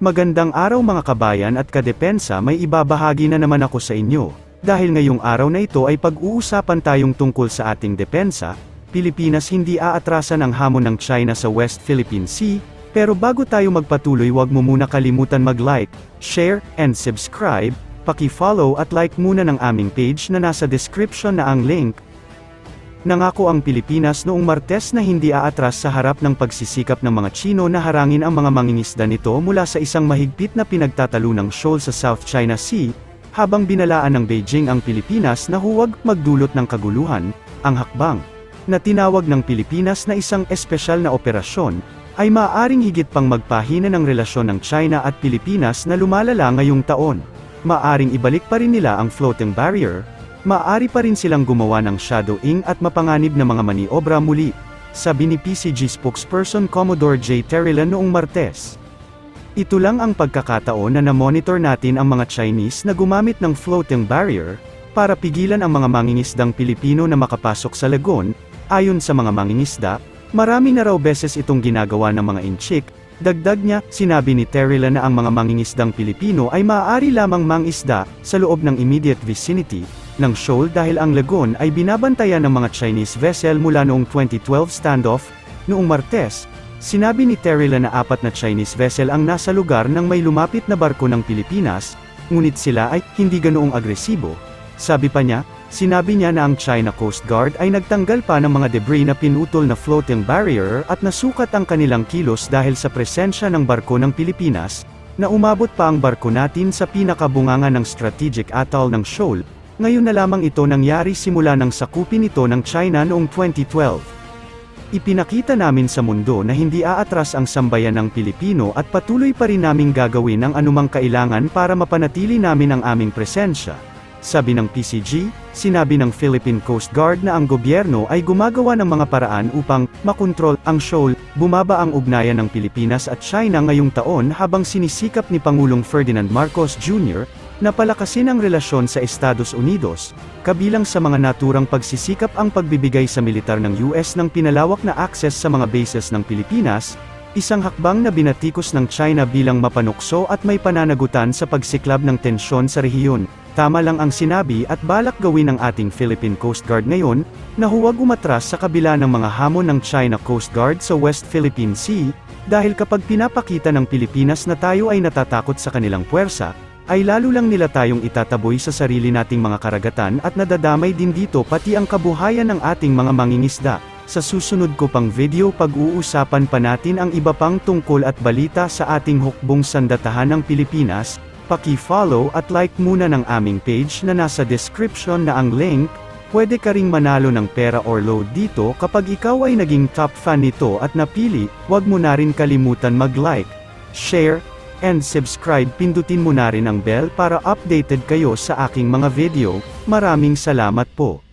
Magandang araw mga kabayan at kadepensa may ibabahagi na naman ako sa inyo. Dahil ngayong araw na ito ay pag-uusapan tayong tungkol sa ating depensa, Pilipinas hindi aatrasan ang hamon ng China sa West Philippine Sea, pero bago tayo magpatuloy wag mo muna kalimutan mag-like, share, and subscribe, paki-follow at like muna ng aming page na nasa description na ang link, Nangako ang Pilipinas noong Martes na hindi aatras sa harap ng pagsisikap ng mga Chino na harangin ang mga mangingisda nito mula sa isang mahigpit na pinagtatalunang shoal sa South China Sea, habang binalaan ng Beijing ang Pilipinas na huwag magdulot ng kaguluhan, ang hakbang, na tinawag ng Pilipinas na isang espesyal na operasyon, ay maaaring higit pang magpahina ng relasyon ng China at Pilipinas na lumalala ngayong taon. Maaring ibalik pa rin nila ang floating barrier, Maaari pa rin silang gumawa ng shadowing at mapanganib na mga maniobra muli, sabi ni PCG spokesperson Commodore J. Terrilan noong Martes. Ito lang ang pagkakataon na na-monitor natin ang mga Chinese na gumamit ng floating barrier, para pigilan ang mga mangingisdang Pilipino na makapasok sa lagon, ayon sa mga mangingisda, marami na raw beses itong ginagawa ng mga inchik, Dagdag niya, sinabi ni Terrila na ang mga mangingisdang Pilipino ay maaari lamang mangisda, sa loob ng immediate vicinity, ng shoal dahil ang lagoon ay binabantayan ng mga Chinese vessel mula noong 2012 standoff, noong Martes, sinabi ni Terrila na apat na Chinese vessel ang nasa lugar ng may lumapit na barko ng Pilipinas, ngunit sila ay hindi ganoong agresibo. Sabi pa niya, Sinabi niya na ang China Coast Guard ay nagtanggal pa ng mga debris na pinutol na floating barrier at nasukat ang kanilang kilos dahil sa presensya ng barko ng Pilipinas, na umabot pa ang barko natin sa pinakabunganga ng strategic atoll ng shoal, ngayon na lamang ito nangyari simula ng sakupin ito ng China noong 2012. Ipinakita namin sa mundo na hindi aatras ang sambayan ng Pilipino at patuloy pa rin naming gagawin ang anumang kailangan para mapanatili namin ang aming presensya. Sabi ng PCG, sinabi ng Philippine Coast Guard na ang gobyerno ay gumagawa ng mga paraan upang makontrol ang shoal, bumaba ang ugnayan ng Pilipinas at China ngayong taon habang sinisikap ni Pangulong Ferdinand Marcos Jr. na palakasin ang relasyon sa Estados Unidos, kabilang sa mga naturang pagsisikap ang pagbibigay sa militar ng US ng pinalawak na access sa mga bases ng Pilipinas, Isang hakbang na binatikos ng China bilang mapanukso at may pananagutan sa pagsiklab ng tensyon sa rehiyon. Tama lang ang sinabi at balak gawin ng ating Philippine Coast Guard ngayon, na huwag umatras sa kabila ng mga hamon ng China Coast Guard sa West Philippine Sea, dahil kapag pinapakita ng Pilipinas na tayo ay natatakot sa kanilang puwersa, ay lalo lang nila tayong itataboy sa sarili nating mga karagatan at nadadamay din dito pati ang kabuhayan ng ating mga mangingisda. Sa susunod ko pang video pag-uusapan pa natin ang iba pang tungkol at balita sa ating hukbong sandatahan ng Pilipinas, paki-follow at like muna ng aming page na nasa description na ang link, pwede ka ring manalo ng pera or load dito kapag ikaw ay naging top fan nito at napili, wag mo na rin kalimutan mag-like, share, and subscribe pindutin mo na rin ang bell para updated kayo sa aking mga video, maraming salamat po.